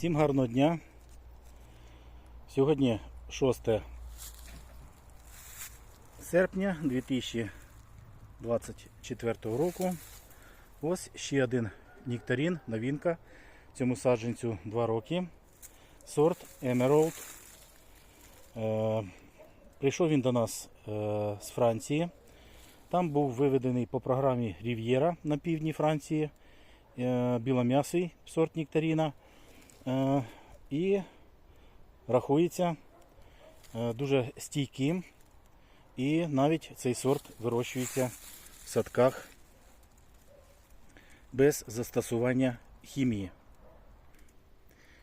Всім гарного дня. Сьогодні 6 серпня 2024 року. Ось ще один нектарин, новинка. Цьому саджанцю 2 роки. Сорт Emerald. Е, прийшов він до нас е, з Франції. Там був виведений по програмі Рів'єра на півдні Франції. Е, білом'ясий сорт нектаріна. Е, і рахується е, дуже стійким. І навіть цей сорт вирощується в садках без застосування хімії.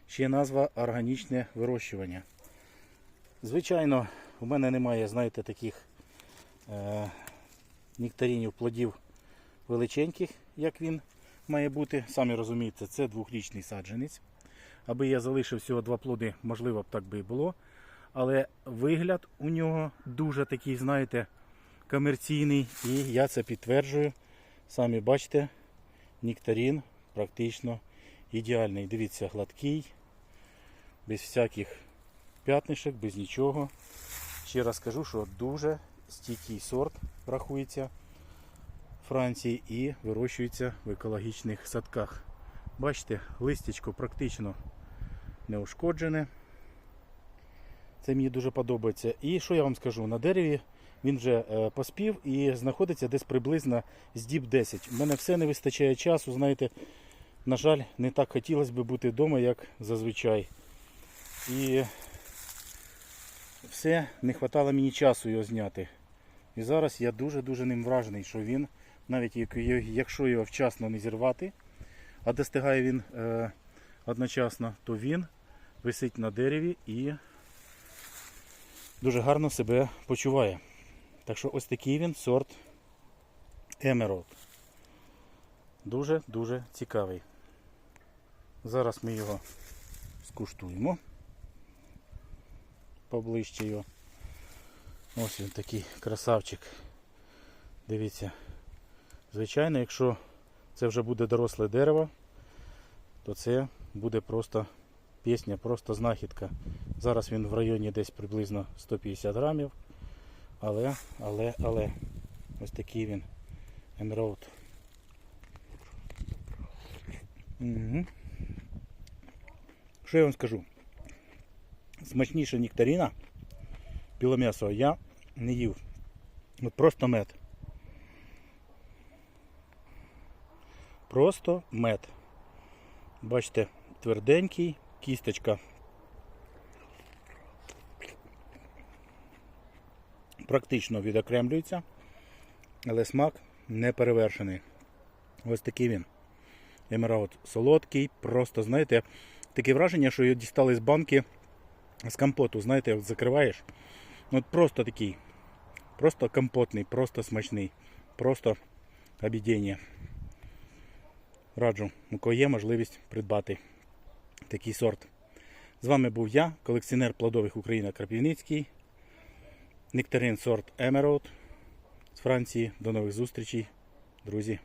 Ще назва органічне вирощування. Звичайно, у мене немає, знаєте, таких е, нектаринів плодів величеньких, як він має бути. Самі розумієте, це двохрічний саджанець. Аби я залишив всього два плоди, можливо б так би і було. Але вигляд у нього дуже такий, знаєте, комерційний. І я це підтверджую. Самі бачите, нектарин практично ідеальний. Дивіться, гладкий, без всяких п'ятнишок, без нічого. Ще раз скажу, що дуже стійкий сорт рахується. в Франції і вирощується в екологічних садках. Бачите, листячко практично не ушкоджене. Це мені дуже подобається. І що я вам скажу? На дереві він вже е, поспів і знаходиться десь приблизно з діб 10. У мене все не вистачає часу, знаєте, на жаль, не так хотілося б бути вдома, як зазвичай. І все, не вистачало мені часу його зняти. І зараз я дуже-дуже ним вражений, що він, навіть якщо його вчасно не зірвати, а достигає він е, одночасно, то він висить на дереві і дуже гарно себе почуває. Так що ось такий він сорт Emerald. Дуже-дуже цікавий. Зараз ми його скуштуємо. Поближче його. Ось він такий красавчик. Дивіться. Звичайно, якщо це вже буде доросле дерево, то це буде просто пісня, просто знахідка. Зараз він в районі десь приблизно 150 грамів. Але, але, але, ось такий він Emerald. Угу. Що я вам скажу? Смачніша нектарина білом'ясого я не їв. От просто мед. Просто мед. Бачите, тверденький, кісточка. Практично відокремлюється, але смак не перевершений. Ось такий він. Емералд солодкий, просто, знаєте, таке враження, що його дістали з банки з компоту, знаєте, от закриваєш. От просто такий. Просто компотний, просто смачний, просто обідіння. Раджу, у кого є можливість придбати такий сорт. З вами був я, колекціонер плодових Україна Крапівницький. Нектарин сорт Emerald з Франції. До нових зустрічей, друзі.